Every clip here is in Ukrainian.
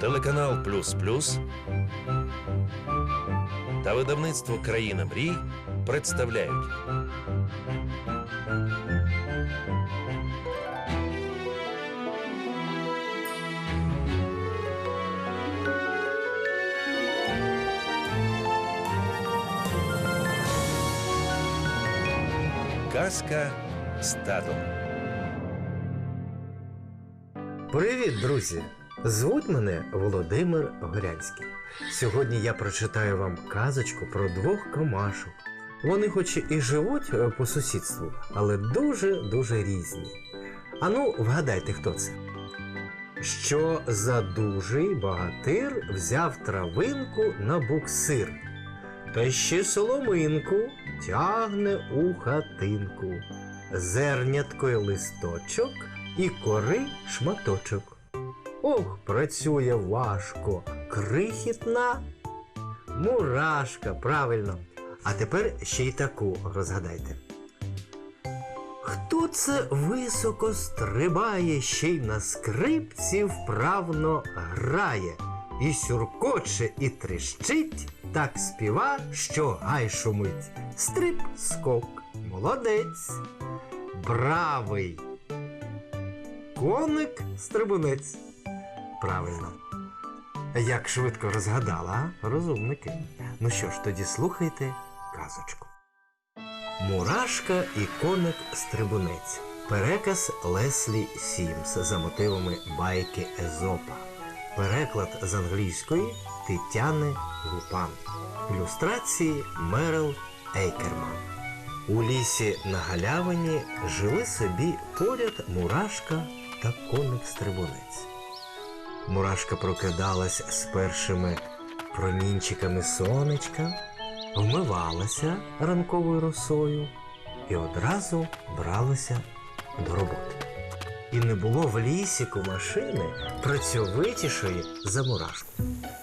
Телеканал Плюс Плюс та видавництво Країна мрій представляють Казка з татом. Привіт, друзі! Звуть мене Володимир Горянський. Сьогодні я прочитаю вам казочку про двох комашок. Вони хоч і живуть е, по сусідству, але дуже-дуже різні. Ану, вгадайте, хто це? Що за дужий багатир взяв травинку на буксир, та ще соломинку тягне у хатинку, зернятко й листочок і кори шматочок. Ох, працює важко, крихітна мурашка, правильно. А тепер ще й таку розгадайте. Хто це високо стрибає, ще й на скрипці вправно грає, і сюркоче, і трещить, так співа, що гай шумить. Стрип скок, молодець, бравий. Коник стрибунець. Правильно. Як швидко розгадала, розумники. Ну що ж, тоді слухайте казочку. Мурашка і коник стрибунець. Переказ Леслі Сімс за мотивами байки Езопа. Переклад з англійської Тетяни Гупан. Ілюстрації Мерил Ейкерман. У лісі на галявині жили собі поряд мурашка та коник стрибунець. Мурашка прокидалась з першими промінчиками сонечка, вмивалася ранковою росою і одразу бралася до роботи. І не було в лісі машини працьовитішої за мурашку.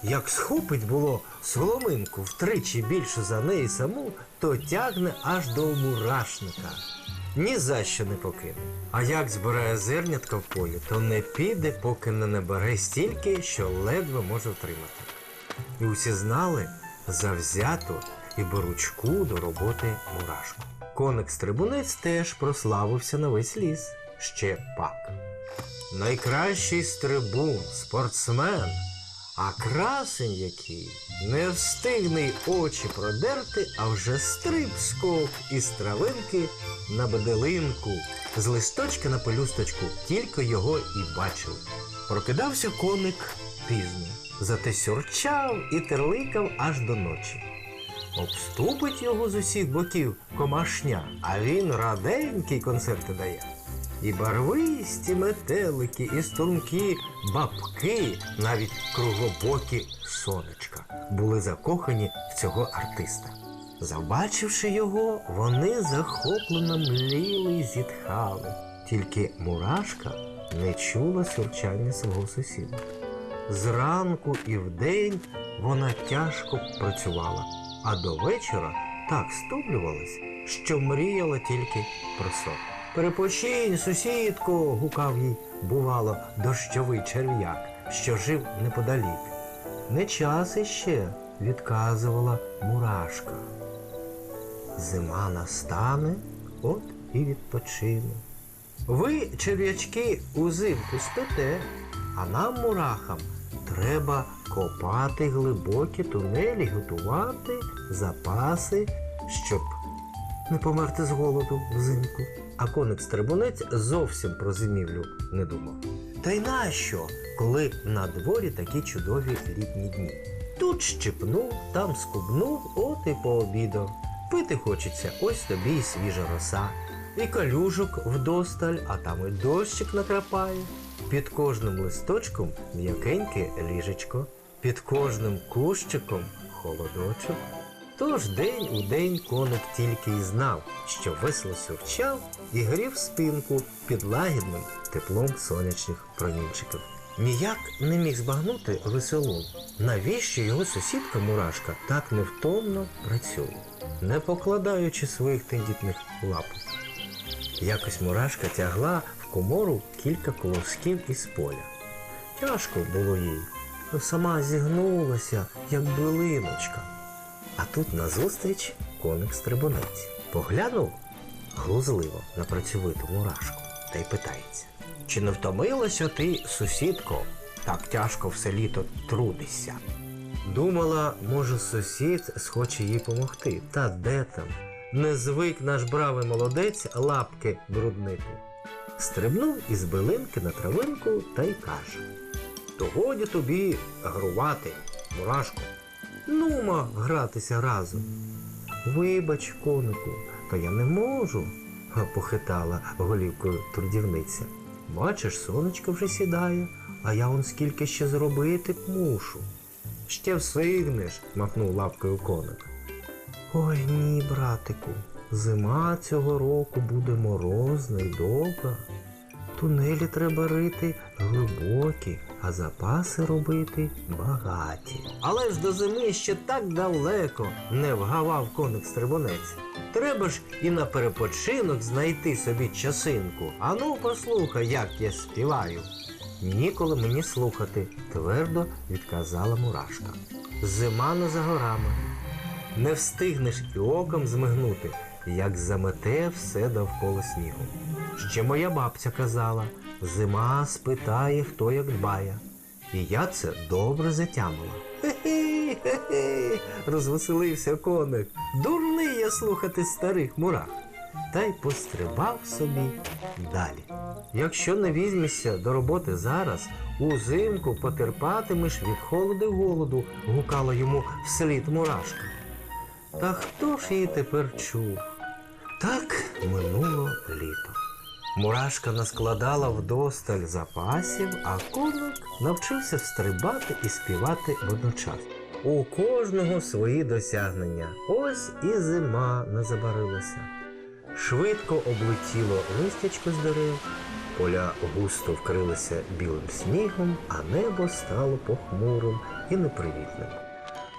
Як схопить було соломинку втричі більше за неї саму, то тягне аж до мурашника. Ні за що не покине. А як збирає зернятка в полі, то не піде, поки не набере стільки, що ледве може втримати. І усі знали завзято і беручку до роботи мурашку. Коник стрибунець теж прославився на весь ліс. Ще пак. Найкращий стрибун, спортсмен, а красень який не встигне очі продерти, а вже стриб скок із травинки на беделинку, з листочка на пелюсточку, тільки його і бачили. Прокидався коник пізно, зате сюрчав і терликав аж до ночі. Обступить його з усіх боків комашня, а він раденький концерти дає. І барвисті метелики, і стрункі бабки, навіть круглобокі сонечка, були закохані в цього артиста. Забачивши його, вони захоплено мліли й зітхали. Тільки мурашка не чула сюрчання свого сусіда. Зранку і вдень вона тяжко працювала, а до вечора так стомлювалась, що мріяла тільки про сон. Перепочинь, сусідко, гукав їй, бувало, дощовий черв'як, що жив неподалік. Не час іще, відказувала мурашка. Зима настане, от і відпочину. Ви, черв'ячки, узимку спите, а нам, мурахам, треба копати глибокі тунелі, готувати запаси, щоб не померти з голоду взимку. А коник стрибунець зовсім про зимівлю не думав. Та й нащо, коли на дворі такі чудові літні дні? Тут щепнув, там скубнув, от і пообідав. Пити хочеться, ось тобі і свіжа роса, і калюжок вдосталь, а там і дощик накрапає. Під кожним листочком м'якеньке ліжечко, під кожним кущиком холодочок. Тож день у день коник тільки й знав, що весело сюрчав і грів спинку під лагідним теплом сонячних промінчиків. Ніяк не міг збагнути веселун, навіщо його сусідка Мурашка так невтомно працює, не покладаючи своїх тендітних лапок. Якось Мурашка тягла в комору кілька колосків із поля. Тяжко було їй. Сама зігнулася, як билиночка. А тут назустріч коник стрибунець. Поглянув глузливо на працьовиту мурашку та й питається. Чи не втомилася ти, сусідко? Так тяжко все літо трудишся. Думала, може, сусід схоче їй помогти. Та де там? Не звик наш бравий молодець лапки бруднити. Стрибнув із билинки на травинку та й каже: То годі тобі грувати, мурашко. Нума гратися разом. Вибач, конику, та я не можу, похитала голівкою трудівниця. Бачиш, сонечко вже сідає, а я он скільки ще зробити мушу. Ще встигнеш, махнув лапкою коник. Ой ні, братику, зима цього року буде морозна й довга. Тунелі треба рити глибокі, а запаси робити багаті. Але ж до зими ще так далеко не вгавав коник стрибунець. Треба ж і на перепочинок знайти собі часинку. Ану, послухай, як я співаю. Ніколи мені слухати, твердо відказала мурашка. Зима не за горами. Не встигнеш і оком змигнути, як замете все довкола снігу. Ще моя бабця казала, зима спитає, хто як дбає. І я це добре затямила. Хе-хе, хе-хе, розвеселився коник. Дурний я слухати старих мурах. Та й пострибав собі далі. Якщо не візьмешся до роботи зараз, узимку потерпатимеш від холоду й голоду, гукала йому вслід мурашка. Та хто ж її тепер чув? Так минуло літо. Мурашка наскладала вдосталь запасів, а коник навчився стрибати і співати водночас. У кожного свої досягнення. Ось і зима не забарилася. Швидко облетіло листячко з дерев, поля густо вкрилися білим снігом, а небо стало похмурим і непривітним.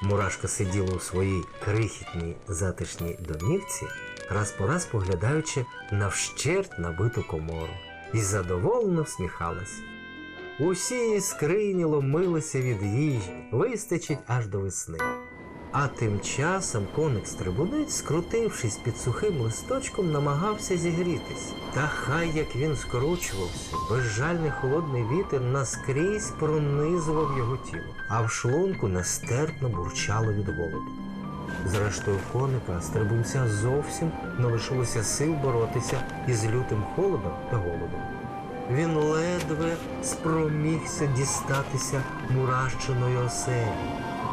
Мурашка сиділа у своїй крихітній затишній домівці, раз по раз поглядаючи на вщерть набиту комору, і задоволено всміхалась. Усі її скрині ломилися від їжі, вистачить аж до весни. А тим часом коник стрибунець, скрутившись під сухим листочком, намагався зігрітись. Та хай як він скручувався, безжальний холодний вітер наскрізь пронизував його тіло, а в шлунку нестерпно бурчало від голоду. Зрештою, коника стрибунця зовсім не лишилося сил боротися із лютим холодом та голодом. Він ледве спромігся дістатися мурашчиної оселі.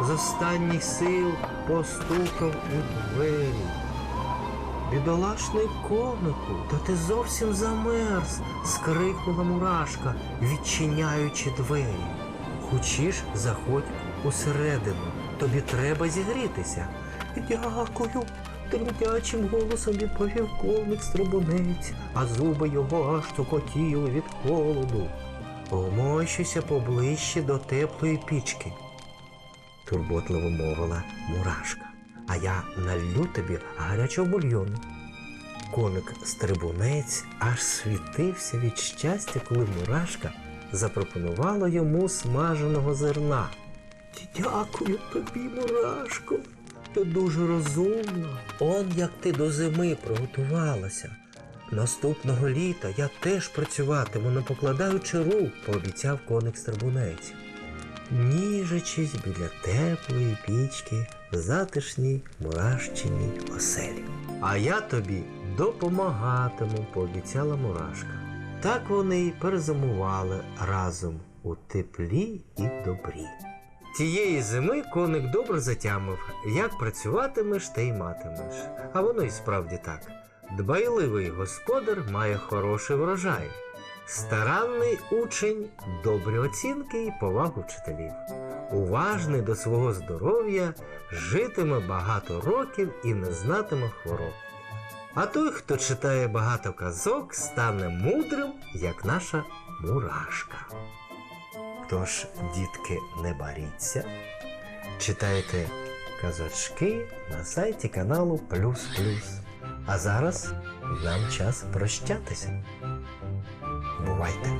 З останніх сил постукав у двері. Бідолашний конику, та ти зовсім замерз, скрикнула мурашка, відчиняючи двері. Хочеш, заходь усередину, тобі треба зігрітися. Дякую, тремтячим голосом відповів коник стрибунець, а зуби його аж цокотіли від холоду. Помощуся поближче до теплої пічки турботливо мовила мурашка. А я налью тобі гарячого бульйону. Коник стрибунець аж світився від щастя, коли мурашка запропонувала йому смаженого зерна. Дякую тобі, мурашко. Ти дуже розумна. Он як ти до зими приготувалася. Наступного літа я теж працюватиму, не покладаючи рук, пообіцяв коник стрибунець ніжачись біля теплої пічки в затишній мурашчиній оселі. А я тобі допомагатиму, пообіцяла мурашка. Так вони й перезимували разом у теплі і добрі. Тієї зими коник добре затямив, як працюватимеш, те й матимеш. А воно й справді так. Дбайливий господар має хороший врожай. Старанний учень, добрі оцінки і повагу вчителів. Уважний до свого здоров'я, житиме багато років і не знатиме хвороб. А той, хто читає багато казок, стане мудрим, як наша мурашка. Тож, дітки, не боріться, читайте казочки на сайті каналу Плюс Плюс. А зараз нам час прощатися. Бувайте!